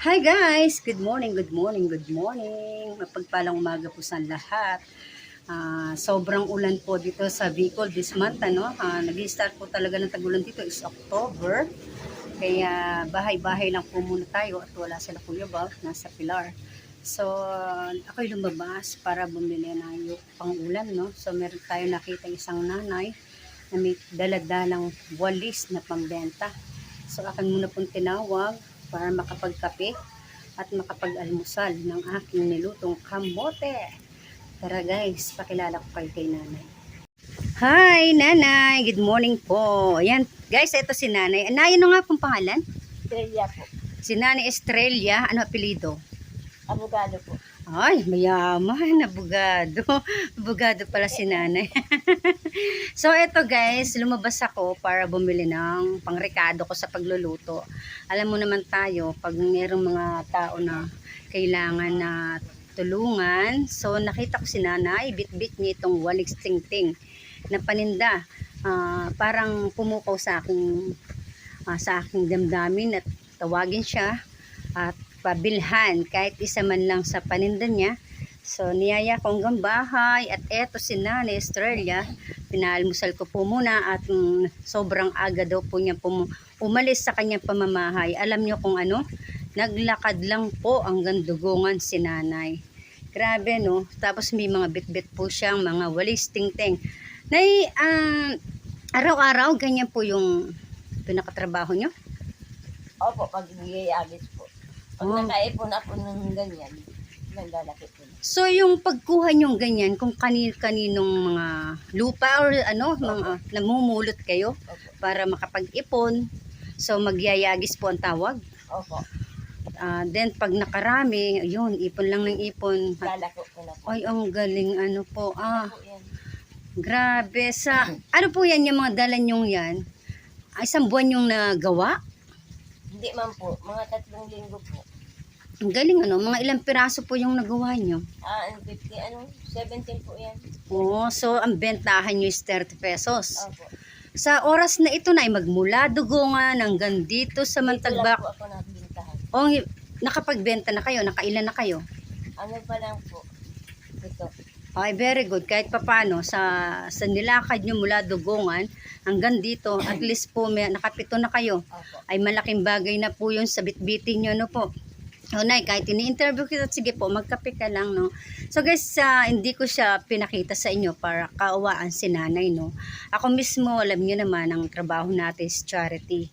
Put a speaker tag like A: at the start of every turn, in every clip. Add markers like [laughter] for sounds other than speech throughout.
A: Hi guys! Good morning, good morning, good morning. Mapagpalang umaga po sa lahat. Ah, sobrang ulan po dito sa Bicol this month. Ano? Ah, nag-start po talaga ng tagulan dito is October. Kaya bahay-bahay lang po muna tayo at wala sila Kuya Bob, nasa Pilar. So, ako'y lumabas para bumili yung pang-ulan, no? So, meron tayo nakita isang nanay na may daladalang walis na pambenta. So, akin muna pong tinawag para makapagkape at makapag-almusal ng aking nilutong kamote. Tara guys, pakilala ko kayo kay nanay. Hi, nanay! Good morning po. Ayan, guys, ito si nanay. Anayin na nga pong pangalan?
B: Estrella po.
A: Si nanay Estrella. Ano apelido?
B: Abogado po.
A: Ay, mayaman, abogado. Abogado pala si nanay. [laughs] so, eto guys, lumabas ako para bumili ng pangrekado ko sa pagluluto. Alam mo naman tayo, pag mayroong mga tao na kailangan na tulungan, so nakita ko si nanay, bit-bit niya itong walig ting-ting na paninda. Ah, parang pumukaw sa aking, ah, sa aking damdamin at tawagin siya at pabilhan kahit isa man lang sa paninda niya. So, niyaya ko hanggang bahay at eto si Nanay Estrella. Pinaalmusal ko po muna at mm, sobrang aga daw po niya pum- umalis sa kanyang pamamahay. Alam niyo kung ano? Naglakad lang po ang gandugungan si Nanay. Grabe no. Tapos may mga bit-bit po siyang mga walis ting-ting. Nay, ah, araw-araw ganyan po yung pinakatrabaho niyo?
B: Opo, pag iyayagis po. Pag
A: Oh.
B: nakaipon ako ng ganyan, naglalaki po.
A: So yung pagkuha niyong ganyan, kung kanin-kaninong mga lupa or ano, mga namumulot kayo
B: Opo.
A: para makapag-ipon. So magyayagis po ang tawag.
B: Opo.
A: Ah, then pag nakarami, yun, ipon lang ng ipon.
B: Lalako ko na po.
A: Ay, ang galing ano po. Ah,
B: Po yan.
A: grabe sa ano po yan yung mga dala niyong yan? Isang buwan yung nagawa?
B: Hindi man po. Mga tatlong linggo po.
A: Ang galing ano, mga ilang piraso po yung nagawa niyo.
B: Ah, ang 50, ano? 17 po yan.
A: Oo, so ang bentahan niyo is 30 pesos.
B: Opo.
A: Sa oras na ito na ay magmula dugungan hanggang dito sa
B: Dito lang
A: Mantagbak.
B: po ako nagbintahan.
A: O nakapagbenta na kayo, nakailan na kayo?
B: Ano pa lang po.
A: Okay, very good. Kahit papano sa sa nilakad nyo mula dugungan hanggang dito, at [clears throat] least po may, nakapito na kayo.
B: Opo.
A: Ay malaking bagay na po yun sa bitbitin nyo, no po. O nay, kahit ini-interview kita, sige po, magkape ka lang, no. So guys, ah, hindi ko siya pinakita sa inyo para kaawaan si nanay, no. Ako mismo, alam niyo naman, ang trabaho natin is charity.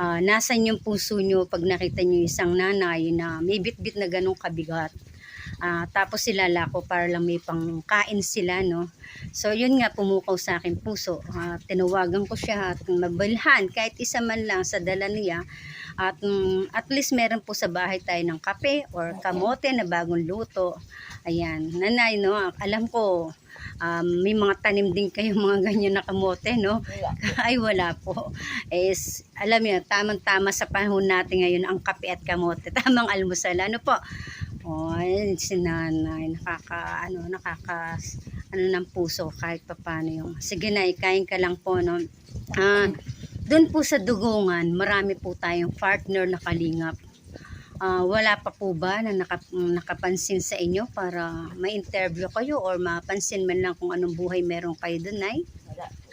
A: Ah, nasan yung puso nyo pag nakita nyo isang nanay na may bit-bit na ganong kabigat. Ah, tapos sila lako para lang may pangkain sila, no. So, yun nga, pumukaw sa akin puso. Ah, tinawagan ko siya at mabalhan kahit isa man lang sa dala niya. At mm, at least meron po sa bahay tayo ng kape or kamote na bagong luto. Ayan, nanay, no, alam ko, um, may mga tanim din kayo [laughs] mga ganyan na kamote, no?
B: Wala.
A: Ay, wala po. Is, alam niyo, tamang-tama sa panahon natin ngayon ang kape at kamote. [laughs] Tamang almusal. Ano po? Oh, ayun, si nanay, nakaka, ano, nakaka, ano ng puso, kahit pa paano yung, sige na, ikain ka lang po, no? Ah, doon po sa dugungan, marami po tayong partner na kalingap. Ah, wala pa po ba na naka, nakapansin sa inyo para ma-interview kayo or mapansin man lang kung anong buhay meron kayo doon, Nay?
B: Wala po.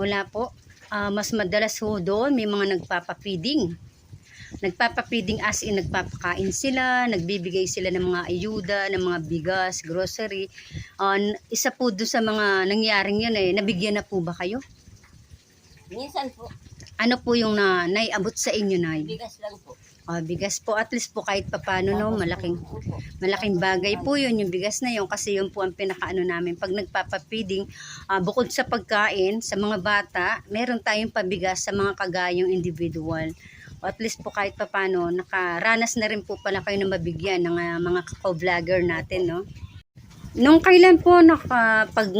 A: Wala po. Ah, mas madalas ho doon, may mga nagpapapiding. Nagpapapiding as in nagpapakain sila, nagbibigay sila ng mga ayuda, ng mga bigas, grocery. N- isa po doon sa mga nangyaring yun eh, nabigyan na po ba kayo?
B: Minsan po,
A: Ano po yung na, naiabot sa inyo na
B: bigas lang po.
A: Ah, bigas po, at least po kahit papano no, malaking malaking bagay po yun, yung bigas na yun, kasi yun po ang pinakaano namin. Pag nagpapapiding, ah, bukod sa pagkain, sa mga bata, meron tayong pabigas sa mga kagayong individual. At least po kahit papano, nakaranas na rin po pala kayo na mabigyan ng ah, mga kako-vlogger natin, no? Nung kailan po nakapag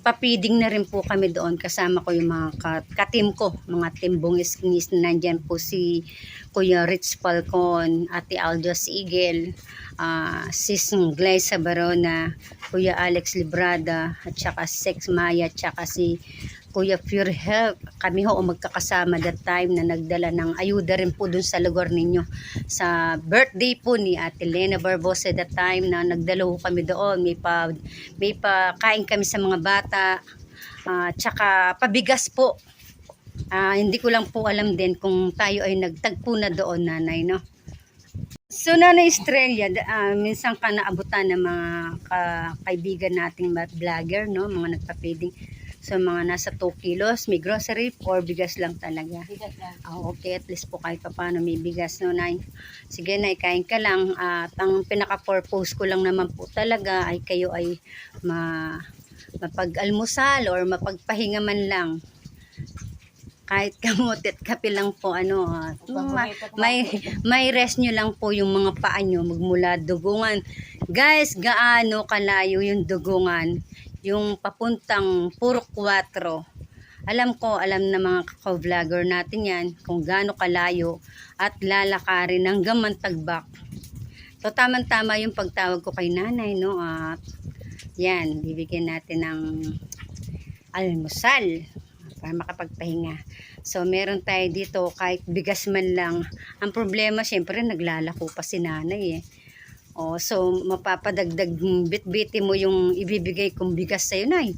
A: papiding na rin po kami doon kasama ko yung mga ka- katim ko, mga timbongis ngis nandyan po si Kuya Rich Falcon, Ate Aldos Eagle, ah Sis Glyza Barona, Kuya Alex Librada, at saka Sex Maya, at saka si Kuya Pure Help. Kami ho magkakasama that time na nagdala ng ayuda rin po dun sa lugar ninyo. Sa birthday po ni Ate Lena Barbosa that time na nagdala ho kami doon. May pa, may pa kain kami sa mga bata. Ah, tsaka pabigas po. Ah, hindi ko lang po alam din kung tayo ay nagtagpo na doon, nanay, no? So, Nanay Estrella, ah, minsan ka naabutan ng mga ka- kaibigan nating vlogger, no? Mga nagpa-feeding. So, mga nasa 2 kilos, may grocery or bigas lang talaga.
B: Bigat lang.
A: Ah, okay, at least po kahit pa paano may bigas, no, Nay? Sige, Nay, kain ka lang. At ang pinaka-purpose ko lang naman po talaga ay kayo ay ma mapag-almusal or mapagpahinga man lang. Kahit kamot at kape lang po, ano, ah, ma- may, may rest nyo lang po yung mga paa nyo magmula dugungan. Guys, gaano kalayo yung dugungan? Yung papuntang Purok 4. Alam ko, alam na mga kako-vlogger natin yan kung gaano kalayo at lalakarin hanggang mantagbak. So, tamang-tama yung pagtawag ko kay nanay, no? At yan, bibigyan natin ng almusal para makapagpahinga. So, meron tayo dito kahit bigas man lang. Ang problema, syempre, naglalako pa si nanay eh. O, so, mapapadagdag bit-biti mo yung ibibigay kong bigas sa'yo, nay.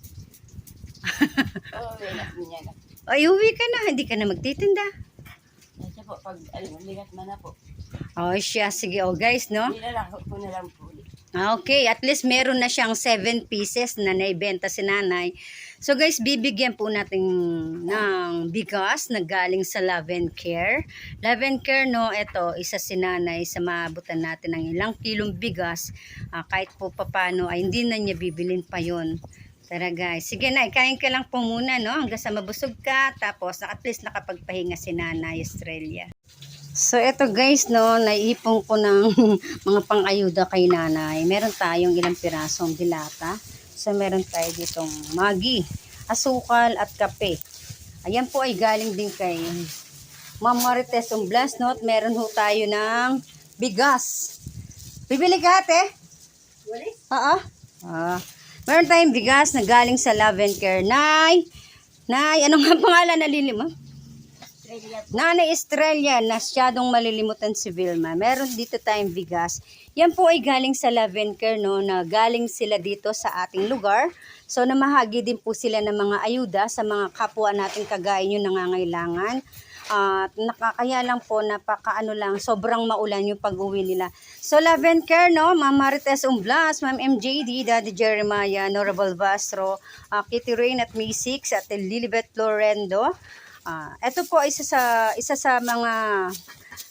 B: Na. [laughs]
A: Ay, uwi ka na, hindi ka na magtitinda.
B: Kasi po, pag alam, bigat man na po.
A: O, siya, sige, o guys, no?
B: Ko na lang po ulit.
A: Ah, Okay, at least meron na siyang 7 pieces na naibenta si nanay. So guys, bibigyan po natin ng bigas na galing sa Love Care. Love Care, no, ito, isa si nanay sa maabutan natin ng ilang kilong bigas. Ah, kahit po papano, ay hindi na niya bibilin pa yon. Tara guys, sige na, kain ka lang po muna, no, hanggang sa mabusog ka. Tapos, at least nakapagpahinga si nanay Australia. So, eto guys, no, naipon ko ng [laughs] mga pang-ayuda kay nanay. Meron tayong ilang pirasong dilata. So, meron tayo ditong magi, asukal at kape. Ayan po ay galing din kay Ma'am Marites Umblas, no? At meron ho tayo ng bigas. Bibili ka, ate?
B: Wala?
A: Oo. Ah. Meron tayong bigas na galing sa Love and Care. Nay! Nay, ano nga [laughs] pangalan na lilima?
B: Australia po.
A: Nanay Estrella, nasyadong malilimutan si Vilma. Meron dito tayong bigas. Yan po ay galing sa Care, no, na galing sila dito sa ating lugar. So, namahagi din po sila ng mga ayuda sa mga kapwa natin kagaya nyo nangangailangan. At nakakaya lang po, napakaano lang, sobrang maulan yung pag-uwi nila. So, Love and Care, no, Ma'am Marites Umblas, Ma'am MJD, Daddy Jeremiah, Norable Bastro, uh, Kitty Rain at May 6, at Lilibet Lorendo. Ah, ito po isa sa isa sa mga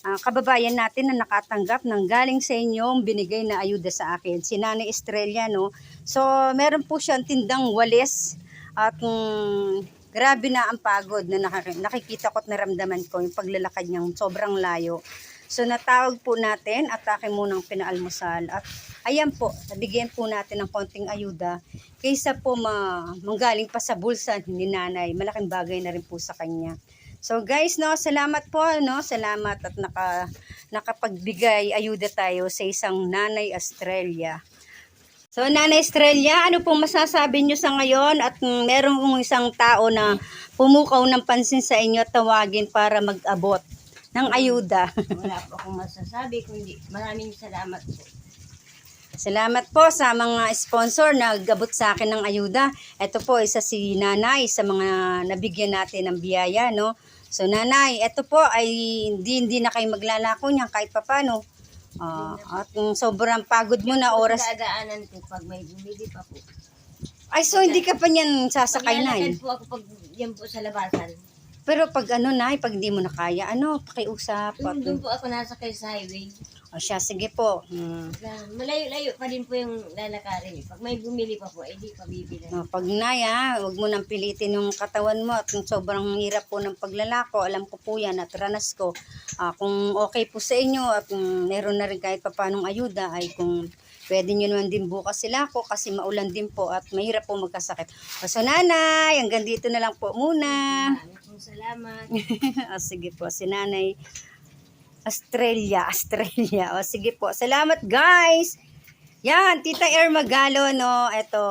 A: ah, kababayan natin na nakatanggap ng galing sa inyong binigay na ayuda sa akin. Si Nanay Estrella, no? So, meron po siyang tindang walis at mm, grabe na ang pagod na nakikita ko at naramdaman ko yung paglalakad niyang sobrang layo. So, natawag po natin at akin munang pinaalmusal at ayan po, nabigyan po natin ng konting ayuda kaysa po ma manggaling pa sa bulsa ni nanay. Malaking bagay na rin po sa kanya. So guys, no, salamat po, no, salamat at naka, nakapagbigay ayuda tayo sa isang nanay Australia. So nanay Australia, ano pong masasabi nyo sa ngayon at meron pong isang tao na pumukaw ng pansin sa inyo at tawagin para mag-abot ng ayuda.
B: Wala po akong masasabi, kundi maraming salamat po.
A: Salamat po sa mga sponsor na gabot sa akin ng ayuda. Ito po, isa si Nanay sa mga nabigyan natin ng biyaya, no? So, Nanay, ito po ay hindi, hindi na kayo maglalako niyan kahit papano. Ah, at mm, sobrang pagod mo na oras.
B: Dadaanan ko pag may bumili pa po.
A: Ay, so hindi ka pa niyan sasakay, Nay?
B: Paglalakad po ako pag yan po sa labasan.
A: Pero pag ano, Nay, pag hindi mo na kaya, ano, pakiusap.
B: Doon, doon po ako nasakay sa highway.
A: o siya, sige po. Hmm.
B: Malayo-layo pa din po yung lalakarin. eh. Pag may bumili pa po, eh di pa bibili.
A: No, pag naya, huwag mo nang pilitin yung katawan mo at kung sobrang hirap po ng paglalako, alam ko po yan at ranas ko. Ah, kung okay po sa inyo at kung meron na rin kahit papanong ayuda ay kung pwede nyo naman din bukas sila ko kasi maulan din po at mahirap po magkasakit. O so nanay, hanggang dito na lang po muna.
B: Salamat.
A: o [laughs] sige po, si nanay Australia, Australia. O sige po, salamat guys! Yan, Tita Air Magalo, no, eto,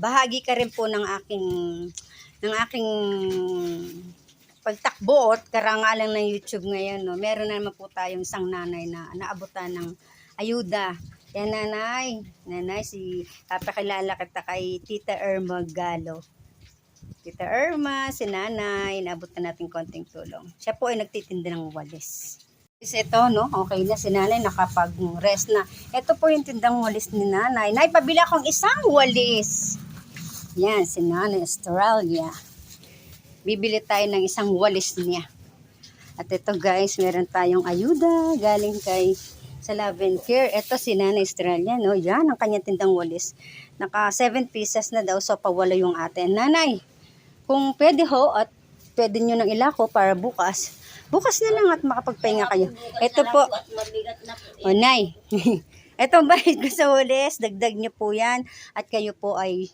A: bahagi ka rin po ng aking ng aking pagtakbo at karangalan ng YouTube ngayon, no, meron na naman po tayong isang nanay na naabutan ng ayuda. Yan nanay, nanay si papakilala kita kay Tita Irma Galo. Tita Irma, si nanay, naabutan natin konting tulong. Siya po ay nagtitinda ng walis. Is ito, no? Okay na si nanay, nakapag-rest na. Ito po yung tindang walis ni nanay. Nay, pabila akong isang walis. Yan, si nanay Australia. Bibili tayo ng isang walis niya. At ito guys, meron tayong ayuda galing kay sa Love and Care. Ito si Nanay Australia, no? Yan, ang kanyang tindang walis. Naka 7 pieces na daw, so pawala yung atin. Nanay, kung pwede ho at pwede nyo nang ilako para bukas, bukas na lang at makapagpahinga kayo. Ito po, o nay, [laughs] ito bayad ko sa walis, dagdag nyo po yan at kayo po ay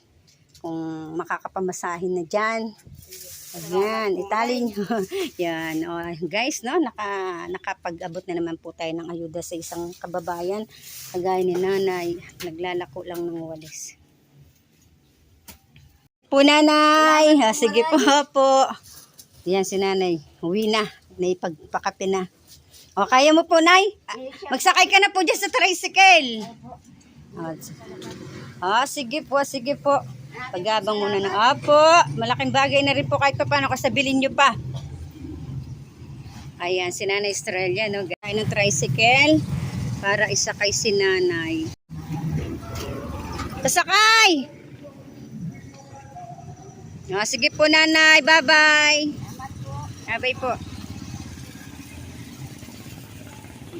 A: kung makakapamasahin na dyan. Ayan, itali nyo. [laughs] Yan, o, guys, no, naka, nakapag-abot na naman po tayo ng ayuda sa isang kababayan. Kagaya ni nanay, naglalako lang ng walis. Po nanay, Ah, sige po po. Yan si nanay, uwi na, naipagpakape na. O, kaya mo po, Nay? Magsakay ka na po dyan sa tricycle. O, sige po, sige po. Pagabang muna ng apo. Malaking bagay na rin po kahit pa paano kasabilin nyo pa. Ayan, si Nanay Australia, no? Gaya ng tricycle para isakay si Nanay. Pasakay! Ah, sige po, Nanay. Bye-bye. Bye-bye po.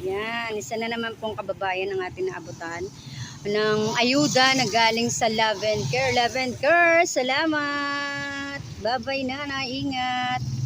A: Yan, isa na naman pong kababayan ang ating naabutan ng ayuda na galing sa Love and Care. Love and Care, salamat! Bye-bye na, ingat!